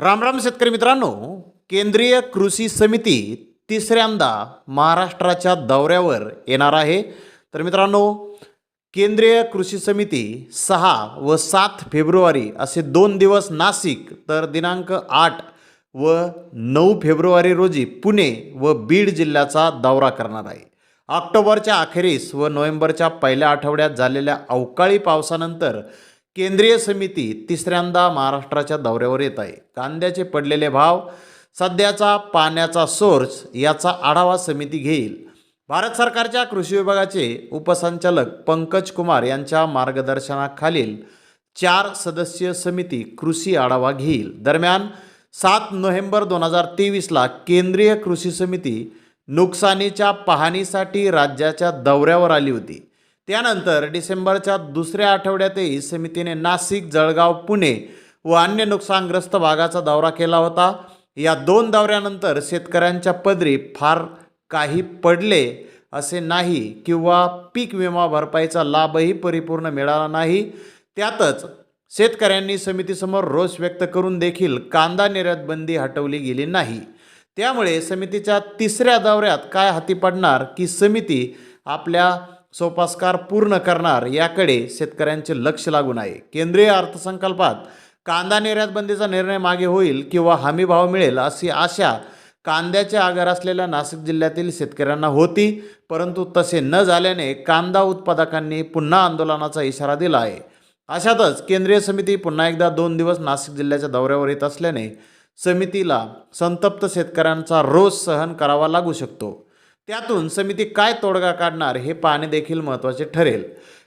रामराम शेतकरी मित्रांनो केंद्रीय कृषी समिती तिसऱ्यांदा महाराष्ट्राच्या दौऱ्यावर येणार आहे. तर मित्रांनो केंद्रीय कृषी समिती सहा व सात फेब्रुवारी असे दोन दिवस नाशिक तर दिनांक आठ व नऊ फेब्रुवारी रोजी पुणे व बीड जिल्ह्याचा दौरा करणार आहे. ऑक्टोबरच्या अखेरीस व नोव्हेंबरच्या पहिल्या आठवड्यात झालेल्या अवकाळी पावसानंतर केंद्रीय समिती तिसऱ्यांदा महाराष्ट्राच्या दौऱ्यावर येत आहे. कांद्याचे पडलेले भाव सध्याचा पाण्याचा सोर्स याचा आढावा समिती घेईल. भारत सरकारच्या कृषी विभागाचे उपसंचालक पंकज कुमार यांच्या मार्गदर्शनाखालील चार सदस्यीय समिती कृषी आढावा घेईल. दरम्यान सात नोव्हेंबर दोन हजार तेवीसला केंद्रीय कृषी समिती नुकसानीच्या पाहणीसाठी राज्याच्या दौऱ्यावर आली होती. त्यानंतर डिसेंबरच्या दुसऱ्या आठवड्यातही समितीने नाशिक जळगाव पुणे व अन्य नुकसानग्रस्त भागाचा दौरा केला होता. या दोन दौऱ्यानंतर शेतकऱ्यांच्या पदरी फार काही पडले असे नाही किंवा पीक विमा भरपाईचा लाभही परिपूर्ण मिळाला नाही. त्यातच शेतकऱ्यांनी समितीसमोर रोष व्यक्त करून देखील कांदा निर्यात बंदी हटवली गेली नाही. त्यामुळे समितीच्या तिसऱ्या दौऱ्यात काय हाती पडणार की समिती आपल्या सोपास्कार पूर्ण करणार याकडे शेतकऱ्यांचे लक्ष लागून आहे. केंद्रीय अर्थसंकल्पात कांदा निर्यात बंदीचा निर्णय मागे होईल किंवा हमी भाव मिळेल अशी आशा कांद्याचे आगार असलेल्या नाशिक जिल्ह्यातील शेतकऱ्यांना होती परंतु तसे न झाल्याने कांदा उत्पादकांनी पुन्हा आंदोलनाचा इशारा दिला आहे. अशातच केंद्रीय समिती पुन्हा एकदा दोन दिवस नाशिक जिल्ह्याच्या दौऱ्यावर येत असल्याने समितीला संतप्त शेतकऱ्यांचा रोष सहन करावा लागू शकतो. त्यातून समिती काय तोडगा काढणार हे पाहणे देखील महत्त्वाचे ठरेल.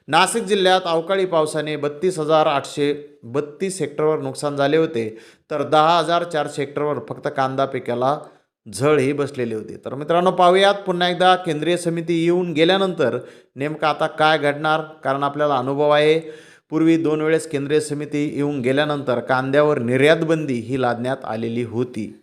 नाशिक जिल्ह्यात अवकाळी पावसाने बत्तीस हजार आठशे बत्तीस हेक्टरवर नुकसान झाले होते तर दहा हजार चारशे हेक्टरवर फक्त कांदा पिकाला झळही बसलेली होती. तर मित्रांनो पाहूयात. पुन्हा एकदा केंद्रीय समिती येऊन गेल्यानंतर नेमकं आता काय घडणार? कारण आपल्याला अनुभव आहे. पूर्वी दोन वेळेस केंद्रीय समिती येऊन गेल्यानंतर कांद्यावर निर्यातबंदी ही लादण्यात आलेली होती.